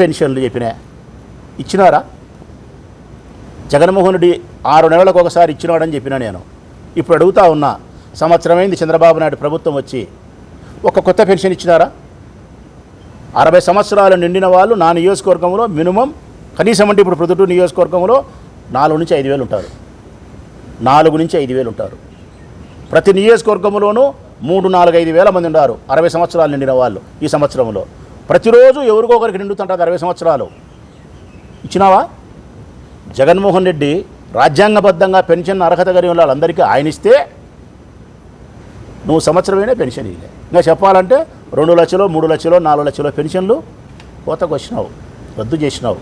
పెన్షన్లు చెప్పినా ఇచ్చినారా? జగన్మోహన్ రెడ్డి ఆరు నెలలకు ఒకసారి ఇచ్చినాడని చెప్పినా నేను. ఇప్పుడు అడుగుతా ఉన్నా సంవత్సరమైంది చంద్రబాబు నాయుడు ప్రభుత్వం వచ్చి ఒక కొత్త పెన్షన్ ఇచ్చినారా? అరవై సంవత్సరాలు నిండిన వాళ్ళు నా నియోజకవర్గంలో మినిమం కనీసం అంటే ఇప్పుడు ప్రొద్దుటూరు నియోజకవర్గంలో నాలుగు నుంచి ఐదు వేలు ఉంటారు. నాలుగు నుంచి ఐదు వేలు ఉంటారు. ప్రతి నియోజకవర్గంలోనూ మూడు నాలుగు ఐదు వేల మంది ఉన్నారు. అరవై సంవత్సరాలు నిండిన వాళ్ళు ఈ సంవత్సరంలో. ప్రతిరోజు ఎవరికో ఒకరికి నిండుతుంటుంది అరవై సంవత్సరాలు. ఇచ్చినావా? జగన్మోహన్ రెడ్డి రాజ్యాంగబద్ధంగా పెన్షన్ అర్హత కలిగిన వాళ్ళందరికీ ఆయన ఇస్తే నువ్వు సంవత్సరమైనా పెన్షన్ ఇవ్వలే ఇంకా చెప్పాలంటే రెండు లక్షలు మూడు లక్షలు నాలుగు లక్షలు పెన్షన్లు కోతకు వచ్చినావు రద్దు చేసినావు.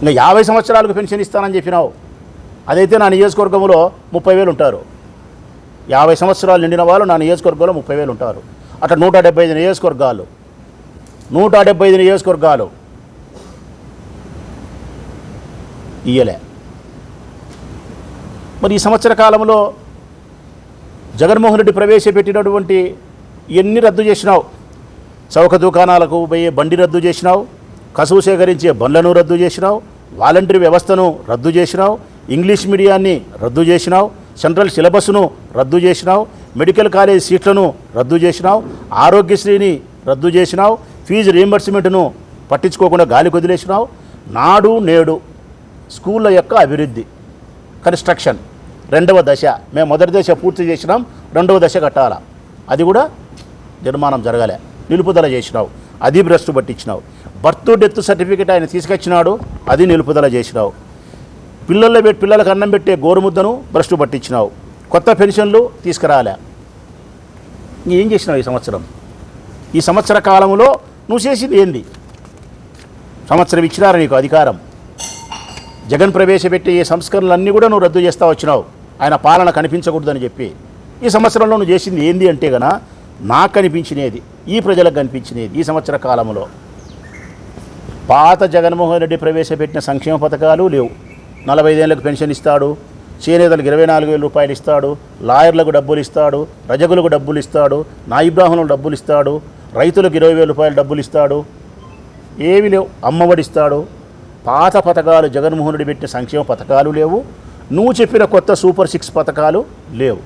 ఇంకా యాభై సంవత్సరాలకు పెన్షన్ ఇస్తానని చెప్పినావు. అదైతే నా నియోజకవర్గంలో ముప్పై వేలు ఉంటారు. యాభై సంవత్సరాలు నిండిన వాళ్ళు నా నియోజకవర్గంలో ముప్పై వేలు ఉంటారు. అట్లా నూట డెబ్బై ఐదు నియోజకవర్గాలు. నూట డెబ్బై ఐదు నియోజకవర్గాలు. ఇయ్యలే. మరి ఈ సంవత్సర కాలంలో జగన్మోహన్ రెడ్డి ప్రవేశపెట్టినటువంటి ఎన్ని రద్దు చేసినావు? చౌక దుకాణాలకు పోయే బండి రద్దు చేసినావు? కసువు సేకరించే బండ్లను రద్దు చేసినావు? వాలంటరీ వ్యవస్థను రద్దు చేసినావు? ఇంగ్లీష్ మీడియాన్ని రద్దు చేసినావు? సెంట్రల్ సిలబస్ను రద్దు చేసినావు మెడికల్ కాలేజ్ సీట్లను రద్దు చేసినావు ఆరోగ్యశ్రీని రద్దు చేసినావు ఫీజు రీయింబర్స్మెంట్ను పట్టించుకోకుండా గాలి వదిలేసినావు నాడు నేడు స్కూళ్ళ యొక్క అభివృద్ధి కన్స్ట్రక్షన్ రెండవ దశ. మేము మొదటి దశ పూర్తి చేసినాం రెండవ దశ కట్టాలా. అది కూడా నిర్మాణం జరగలే. నిలుపుదల చేసినావు అది భ్రష్టు పట్టించినావు. బర్త్ డెత్ సర్టిఫికేట్ ఆయన తీసుకొచ్చినాడు అది నిలుపుదల చేసినావు. పిల్లల్లో పెట్టి పిల్లలకు అన్నం పెట్టే గోరుముద్దను భ్రష్టు పట్టించినావు. కొత్త పెన్షన్లు తీసుకురాలే. ఏం చేసినావు ఈ సంవత్సరం? ఈ సంవత్సర కాలంలో నువ్వు చేసింది ఏంది? సంవత్సరం ఇచ్చినారా నీకు అధికారం? జగన్ ప్రవేశపెట్టే ఈ సంస్కరణలన్నీ కూడా నువ్వు రద్దు చేస్తా వచ్చినావు. ఆయన పాలన కనిపించకూడదని చెప్పి. ఈ సంవత్సరంలో నువ్వు చేసింది ఏంది అంటే గన నాకు కనిపించినది ఈ ప్రజలకు కనిపించినది ఈ సంవత్సర కాలంలో. పాత జగన్మోహన్ రెడ్డి ప్రవేశపెట్టిన సంక్షేమ పథకాలు లేవు. నలభై ఐదేళ్ళకు పెన్షన్ ఇస్తాడు చేనేతలకు ఇరవై నాలుగు వేల రూపాయలు ఇస్తాడు లాయర్లకు డబ్బులు ఇస్తాడు రజకులకు డబ్బులు ఇస్తాడు నాయిబ్రాహ్మణులకు డబ్బులు ఇస్తాడు రైతులకు ఇరవై వేల రూపాయలు డబ్బులు ఇస్తాడు. ఏమి లేవు అమ్మఒడిస్తాడు. పాత పథకాలు జగన్మోహనుడు పెట్టిన సంక్షేమ పథకాలు లేవు. నువ్వు చెప్పిన కొత్త సూపర్ సిక్స్ పథకాలు లేవు.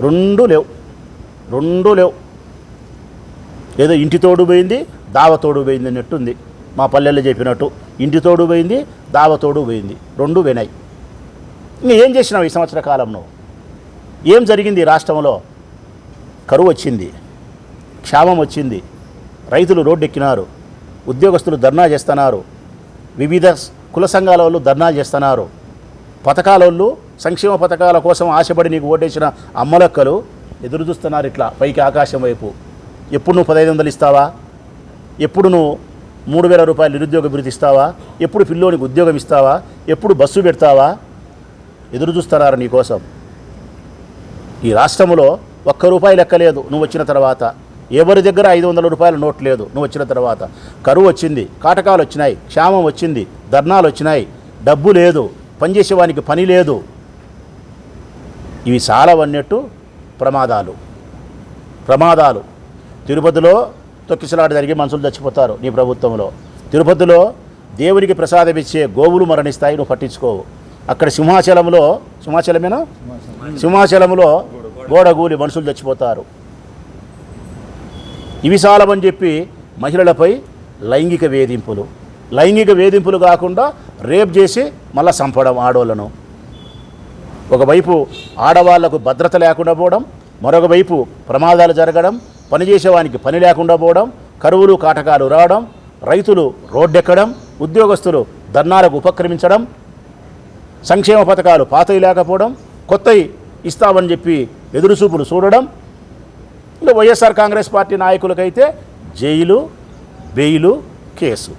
రెండు లేవు. రెండు లేవు. ఏదో ఇంటి తోడు పోయింది దావ తోడు పోయింది అన్నట్టుంది మా పల్లెల్లో చెప్పినట్టు. ఇంటి తోడు పోయింది దావ తోడు పోయింది. రెండు వినయ్ ఇంకా ఏం చేసినావు ఈ సంవత్సర కాలంలో? ఏం జరిగింది రాష్ట్రంలో? కరువు వచ్చింది క్షామం వచ్చింది రైతులు రోడ్డెక్కినారు ఉద్యోగస్తులు ధర్నా చేస్తున్నారు వివిధ కుల సంఘాల వాళ్ళు ధర్నా చేస్తున్నారు. పథకాల వాళ్ళు సంక్షేమ పథకాల కోసం ఆశపడి నీకు ఓటేసిన అమ్మలక్కలు ఎదురు చూస్తున్నారు ఇట్లా పైకి ఆకాశం వైపు. ఎప్పుడు నువ్వు పదహైదు వందలు ఇస్తావా? ఎప్పుడు నువ్వు మూడు వేల రూపాయలు నిరుద్యోగ భృతి ఇస్తావా? ఎప్పుడు పిల్లోనికి ఉద్యోగం ఇస్తావా? ఎప్పుడు బస్సు పెడతావా? ఎదురు చూస్తున్నారు నీకోసం ఈ రాష్ట్రంలో ఒక్క రూపాయి లెక్కలేదు నువ్వు వచ్చిన తర్వాత. ఎవరి దగ్గర ఐదు వందల రూపాయల నోట్ లేదు. నువ్వు వచ్చిన తర్వాత. కరువు వచ్చింది. కాటకాలు వచ్చినాయి. క్షామం వచ్చింది. ధర్నాలు వచ్చినాయి. డబ్బు లేదు. పనిచేసేవానికి పని లేదు. ఇవి చాలా అన్నట్టు ప్రమాదాలు. ప్రమాదాలు. తిరుపతిలో తొక్కిసలాట జరిగి మనుషులు చచ్చిపోతారు నీ ప్రభుత్వంలో. తిరుపతిలో దేవునికి ప్రసాదం ఇచ్చే గోవులు మరణిస్తాయి నువ్వు పట్టించుకోవు. అక్కడ సింహాచలంలో సింహాచలమేనా? సింహాచలంలో గోడగూలి మనుషులు చచ్చిపోతారు. ఇవి చాలమని చెప్పి మహిళలపై లైంగిక వేధింపులు. లైంగిక వేధింపులు కాకుండా రేప్ చేసి మళ్ళా చంపడం ఆడవాళ్ళను ఒకవైపు ఆడవాళ్ళకు భద్రత లేకుండా పోవడం మరొకవైపు ప్రమాదాలు జరగడం పనిచేసేవానికి పని లేకుండా పోవడం కరువులు కాటకాలు రావడం రైతులు రోడ్డెక్కడం ఉద్యోగస్తులు ధర్నాలకు ఉపక్రమించడం సంక్షేమ పథకాలు పాతవి లేకపోవడం కొత్తవి ఇస్తామని చెప్పి ఎదురుచూపులు చూడడం. ఇంకా వైఎస్ఆర్ కాంగ్రెస్ పార్టీ నాయకులకైతే జైలు బెయిలు కేసు.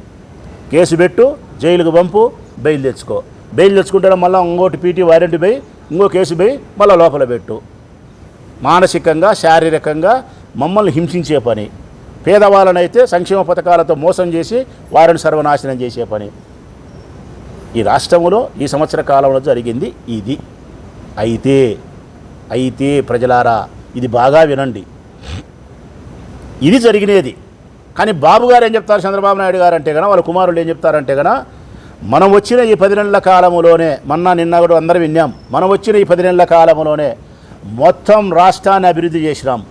కేసు పెట్టు జైలుకు పంపు బెయిల్ తెచ్చుకో. బెయిల్ తెచ్చుకుంటే మళ్ళీ ఇంకోటి పీటీ వారెంట్ పోయి ఇంకో కేసు పోయి మళ్ళీ లోపల పెట్టు. మానసికంగా శారీరకంగా మమ్మల్ని హింసించే పని. పేదవాళ్ళనైతే సంక్షేమ పథకాలతో మోసం చేసి వారిని సర్వనాశనం చేసే పని. ఈ రాష్ట్రంలో ఈ సంవత్సర కాలంలో జరిగింది ఇది. అయితే అయితే ప్రజలారా ఇది బాగా వినండి. ఇది జరిగినది. కానీ బాబు గారు ఏం చెప్తారు చంద్రబాబు నాయుడు గారు అంటే కనుక వాళ్ళ కుమారులు ఏం చెప్తారంటే కనుక మనం వచ్చిన ఈ పది నెలల కాలంలోనే మొన్న నిన్న కూడా అందరం విన్నాం మనం వచ్చిన ఈ పది నెలల కాలంలోనే మొత్తం రాష్ట్రాన్ని అభివృద్ధి చేసినాం.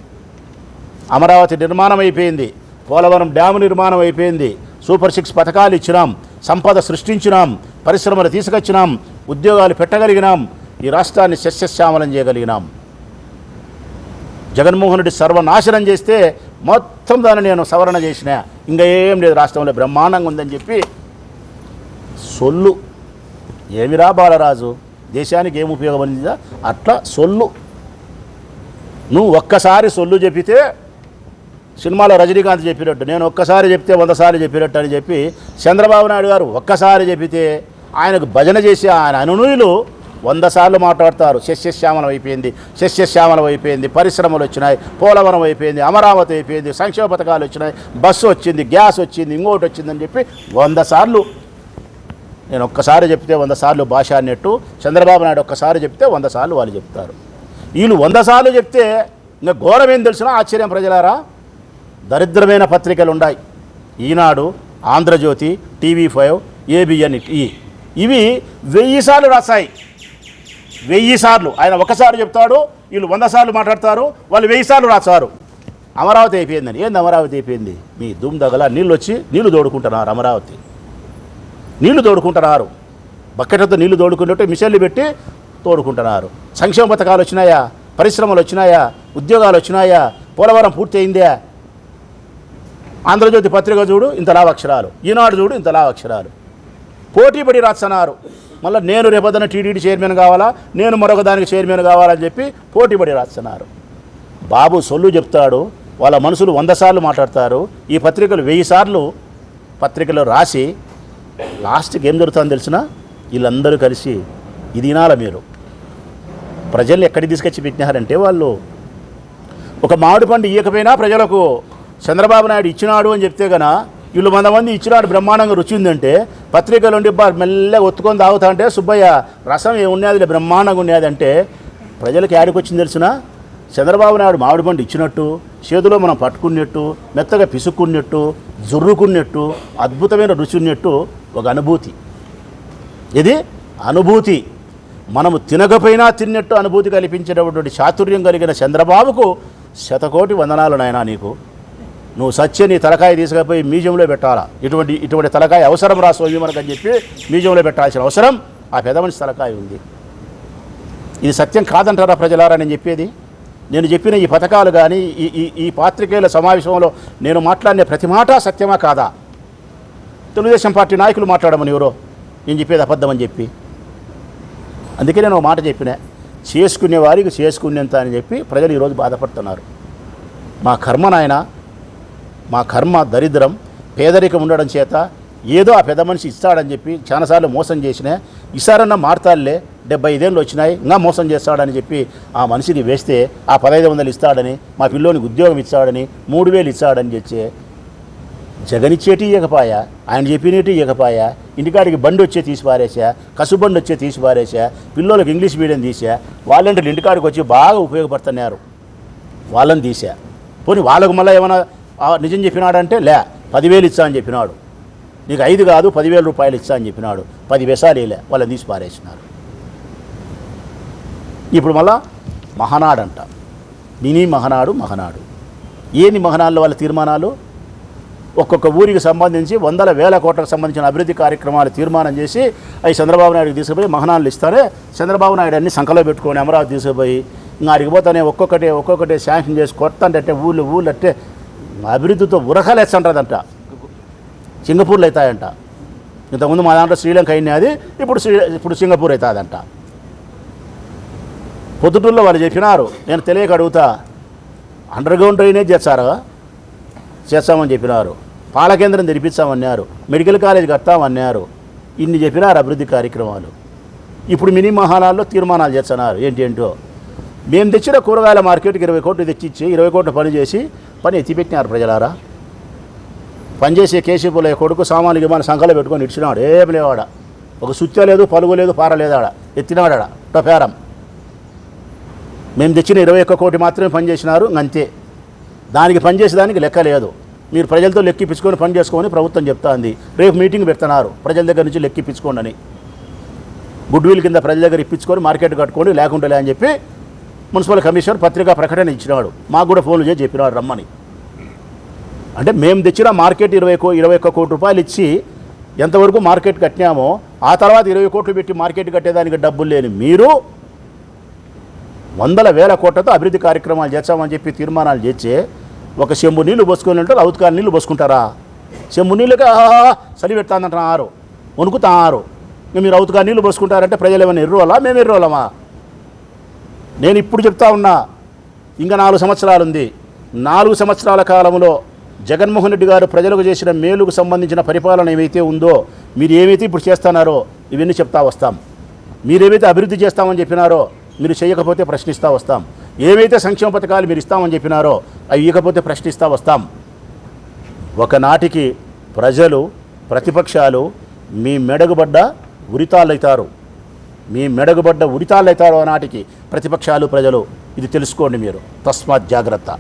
అమరావతి నిర్మాణం అయిపోయింది పోలవరం డ్యాము నిర్మాణం అయిపోయింది సూపర్ సిక్స్ పథకాలు ఇచ్చినాం. సంపద సృష్టించినాం. పరిశ్రమలు తీసుకొచ్చినాం. ఉద్యోగాలు పెట్టగలిగినాం. ఈ రాష్ట్రాన్ని సస్యశ్యామలం చేయగలిగినాం. జగన్మోహన్ రెడ్డి సర్వనాశనం చేస్తే మొత్తం దాన్ని నేను సవరణ చేసిన. ఇంకా ఏం లేదు రాష్ట్రంలో బ్రహ్మాండంగా ఉందని చెప్పి సొల్లు. ఏమిరా బాలరాజు? దేశానికి ఏం ఉపయోగపడిందా అట్లా సొల్లు. నువ్వు ఒక్కసారి సొల్లు చెప్పితే సినిమాలో రజనీకాంత్ చెప్పినట్టు నేను ఒక్కసారి చెప్తే వంద సార్లు చెప్పినట్టు అని చెప్పి చంద్రబాబు నాయుడు గారు ఒక్కసారి చెబితే ఆయనకు భజన చేసి ఆయన అనునీయులు వంద సార్లు మాట్లాడతారు. శస్యశ్యామలం అయిపోయింది శస్యశ్యామలం అయిపోయింది పరిశ్రమలు వచ్చినాయి పోలవరం అయిపోయింది అమరావతి అయిపోయింది సంక్షేమ పథకాలు వచ్చినాయి బస్సు వచ్చింది గ్యాస్ వచ్చింది ఇంకోటి వచ్చిందని చెప్పి వంద సార్లు నేను ఒక్కసారి చెప్తే వంద సార్లు భాష అన్నట్టు చంద్రబాబు నాయుడు ఒక్కసారి చెప్తే వంద సార్లు వాళ్ళు చెప్తారు. వీళ్ళు వంద సార్లు చెప్తే ఇంకా ఘోరం ఏం తెలిసినా? ఆశ్చర్యం ప్రజలారా? దరిద్రమైన పత్రికలు ఉన్నాయి Eenadu Andhrajyothi TV five ABN ఈ ఇవి వెయ్యి సార్లు వెయ్యిసార్లు వెయ్యి సార్లు. ఆయన ఒకసారి చెప్తాడు వీళ్ళు వంద సార్లు మాట్లాడతారు వాళ్ళు వెయ్యి సార్లు రాస్తారు. అమరావతి అయిపోయిందని. ఏంది అమరావతి అయిపోయింది? మీ దుమ్ దగల నీళ్ళు వచ్చి నీళ్ళు తోడుకుంటున్నారు అమరావతి. నీళ్ళు తోడుకుంటున్నారు. బకెట్లతో నీళ్ళు తోడుకున్నట్టు మిషన్లు పెట్టి తోడుకుంటున్నారు. సంక్షేమ పథకాలు వచ్చినాయా? పరిశ్రమలు వచ్చినాయా? ఉద్యోగాలు వచ్చినాయా? పోలవరం పూర్తయిందే? ఆంధ్రజ్యోతి పత్రిక చూడు ఇంత లావక్షరాలు ఈనాడు చూడు ఇంత లావక్షరాలు పోటీపడి రాస్తున్నారు. మళ్ళీ నేను రేపొద్దున టీడీడీ చైర్మన్ కావాలా? నేను మరొక దానికి చైర్మన్ కావాలని చెప్పి పోటీపడి రాస్తున్నారు. బాబు సొల్లు చెప్తాడు వాళ్ళ మనుషులు వంద సార్లు మాట్లాడతారు. ఈ పత్రికలు వెయ్యి సార్లు పత్రికలు రాసి లాస్ట్కి ఏం జరుగుతుందో తెలిసిన వీళ్ళందరూ కలిసి ఇది వినాల మీరు? ప్రజల్ని ఎక్కడికి తీసుకొచ్చి పెట్టినారంటే వాళ్ళు? ఒక మామిడి పండు ఇయ్యకపోయినా ప్రజలకు చంద్రబాబు నాయుడు ఇచ్చినాడు అని చెప్తే గన వీళ్ళు వంద మంది ఇచ్చినాడు బ్రహ్మాండంగా రుచి ఉందంటే పత్రికలు ఉండి మెల్లగా ఒత్తుకొని తాగుతా అంటే సుబ్బయ్య రసం ఏమున్నది బ్రహ్మాండంగా ఉన్నది అంటే ప్రజలకు యాడికొచ్చింది తెలిసిన? చంద్రబాబు నాయుడు మామిడి పండు ఇచ్చినట్టు చేతిలో మనం పట్టుకున్నట్టు మెత్తగా పిసుక్కున్నట్టు జుర్రుకున్నట్టు అద్భుతమైన రుచి ఉన్నట్టు ఒక అనుభూతి. ఇది అనుభూతి. మనము తినకపోయినా తిన్నట్టు అనుభూతి కల్పించేటటువంటి చాతుర్యం కలిగిన చంద్రబాబుకు శతకోటి వందనాలు నాయనా నీకు. నువ్వు సత్య నీ తలకాయ తీసుకుపోయి మ్యూజియంలో పెట్టాలా? ఇటువంటి ఇటువంటి తలకాయ అవసరం రా స్వామి మనకు అని చెప్పి మ్యూజియంలో పెట్టాల్సిన అవసరం ఆ పెద్ద మనిషి తలకాయ ఉంది. ఇది సత్యం కాదంటారా ప్రజలారా నేను చెప్పేది? నేను చెప్పిన ఈ పథకాలు కానీ ఈ ఈ ఈ పాత్రికేయుల సమావేశంలో నేను మాట్లాడిన ప్రతి మాట సత్యమా కాదా? తెలుగుదేశం పార్టీ నాయకులు మాట్లాడమని ఎవరో? నేను చెప్పేది అబద్ధమని చెప్పి. అందుకే నేను ఒక మాట చెప్పిన చేసుకునే వారికి చేసుకునేంత అని చెప్పి ప్రజలు ఈరోజు బాధపడుతున్నారు. మా కర్మ నాయన మా కర్మ దరిద్రం పేదరికం ఉండడం చేత ఏదో ఆ పెద్ద మనిషి ఇస్తాడని చెప్పి చాలాసార్లు మోసం చేసిన ఇస్తారన్న మారుతాడులే డెబ్బై ఐదేళ్ళు వచ్చినాయి ఇంకా మోసం చేస్తాడని చెప్పి ఆ మనిషికి వేస్తే ఆ పదహైదు వందలు ఇస్తాడని మా పిల్లోనికి ఉద్యోగం ఇస్తాడని మూడు వేలు ఇస్తాడని చెప్పి జగనిచ్చేటి ఇవ్వకపాయా ఆయన చెప్పినట్టు ఇవ్వకపాయా ఇంటికాడికి బండి వచ్చే తీసి పారేసా కసుబండి వచ్చే తీసి పారేసా పిల్లలకు ఇంగ్లీష్ మీడియం తీసా వాళ్ళంటే ఇంటికాడికి వచ్చి బాగా ఉపయోగపడుతున్నారు. వాళ్ళని తీసా పోనీ వాళ్ళకు మళ్ళీ ఏమైనా నిజం చెప్పినాడంటే లే పదివేలు ఇచ్చా అని చెప్పినాడు. నీకు ఐదు కాదు పదివేల రూపాయలు ఇచ్చా అని చెప్పినాడు. పది వేసాలు లే వాళ్ళని తీసి పారేసినారు. ఇప్పుడు మళ్ళా మహనాడు అంట మినీ మహనాడు మహనాడు. ఏంది మహనాడులో వాళ్ళ తీర్మానాలు? ఒక్కొక్క ఊరికి సంబంధించి వందల వేల కోట్లకు సంబంధించిన అభివృద్ధి కార్యక్రమాలు తీర్మానం చేసి అవి చంద్రబాబు నాయుడుకి తీసుకుపోయి మహనాలు ఇస్తారే? చంద్రబాబు నాయుడు అన్ని సంఖలో పెట్టుకొని అమరావతి తీసుకుపోయి ఇంకా అడిగిపోతానే పోతానే ఒక్కొక్కటే శాంక్షన్ చేసి కొత్త ఊళ్ళు ఊళ్ళు అంటే అభివృద్ధితో ఉరకలేస్తుంటుందంట సింగపూర్లో అవుతాయంట ఇంతకుముందు మా దాంట్లో శ్రీలంక అయినా అది ఇప్పుడు శ్రీ ఇప్పుడు సింగపూర్ అవుతుందంట పొద్దుటూరులో వాళ్ళు చెప్పినారు నేను తెలియక అడుగుతా. అండర్గ్రౌండ్ డ్రైనేజ్ చేస్తారా? చేస్తామని చెప్పినారు. పాల కేంద్రం తెరిపిస్తామన్నారు. Medical college కడతామన్నారు. ఇన్ని చెప్పినారు అభివృద్ధి కార్యక్రమాలు. ఇప్పుడు మినీ మహానాల్లో తీర్మానాలు చేస్తున్నారు. ఏంటి ఏంటో? మేము తెచ్చిన కూరగాయల మార్కెట్కి ఇరవై కోట్లు తెచ్చిచ్చి ఇరవై కోట్లు పని చేసి పని ఎత్తిపెట్టినారు ప్రజలారా. పనిచేసే కేసీపుల కొడుకు సామాన్లు మన సంఖలో పెట్టుకొని ఇచ్చినాడు ఏం లేవాడ ఒక సుత్య లేదు పలుగు లేదు పార ఎత్తినాడ ఆడ ఎత్తినాడాడ? టొపేరం మేము తెచ్చిన ఇరవై ఒక్క కోటి మాత్రమే పనిచేసినారు అంతే. దానికి పనిచేసేదానికి లెక్క లేదు. మీరు ప్రజలతో లెక్కిపించుకొని పని చేసుకోమని ప్రభుత్వం చెప్తాంది. రేపు మీటింగ్ పెడుతున్నారు ప్రజల దగ్గర నుంచి లెక్కిపించుకోండి అని. గుడ్ విల్ కింద ప్రజల దగ్గర ఇప్పించుకొని మార్కెట్ కట్టుకోండి లేకుంటే అని చెప్పి మున్సిపల్ కమిషనర్ పత్రికా ప్రకటన ఇచ్చినాడు. మాకు కూడా ఫోన్లు చేసి చెప్పినాడు రమ్మని. అంటే మేము తెచ్చిన మార్కెట్ ఇరవై కో ఇరవై ఒక్క కోటి రూపాయలు ఇచ్చి ఎంతవరకు మార్కెట్ కట్టినామో ఆ తర్వాత ఇరవై కోట్లు పెట్టి మార్కెట్ కట్టేదానికి డబ్బులు లేని మీరు వందల వేల కోట్లతో అభివృద్ధి కార్యక్రమాలు చేస్తామని చెప్పి తీర్మానాలు చేస్తే ఒక చెంబు నీళ్ళు పోసుకొని ఉంటారు అవుతుకాని నీళ్ళు పోసుకుంటారా? చెంబు నీళ్ళుగా చలి పెడతానంటున్నారు వణుకుతారు ఆరు మీరు అవుతుకాని నీళ్ళు పోసుకుంటారంటే ప్రజలు ఏమైనా ఎర్రోలా మేము ఎర్రోలమా నేను ఇప్పుడు చెప్తా ఉన్నా ఇంకా నాలుగు సంవత్సరాలు ఉంది నాలుగు సంవత్సరాల కాలంలో జగన్మోహన్ రెడ్డి గారు ప్రజలకు చేసిన మేలుకు సంబంధించిన పరిపాలన ఏమైతే ఉందో మీరు ఏమైతే ఇప్పుడు చేస్తున్నారో ఇవన్నీ చెప్తా వస్తాం. మీరేమైతే అభివృద్ధి చేస్తామని చెప్పినారో మీరు చేయకపోతే ప్రశ్నిస్తూ వస్తాం. ఏవైతే సంక్షేమ పథకాలు మీరు ఇస్తామని చెప్పినారో అవి ఇవ్వకపోతే ప్రశ్నిస్తూ వస్తాం. ఒకనాటికి ప్రజలు ప్రతిపక్షాలు మీ మెడగుబడ్డ ఉరితాళ్ళైతారు మీ మెడగుబడ్డ ఉరితాళ్ళైతారు నాటికి ప్రతిపక్షాలు ప్రజలు. ఇది తెలుసుకోండి మీరు. తస్మాత్ జాగ్రత్త.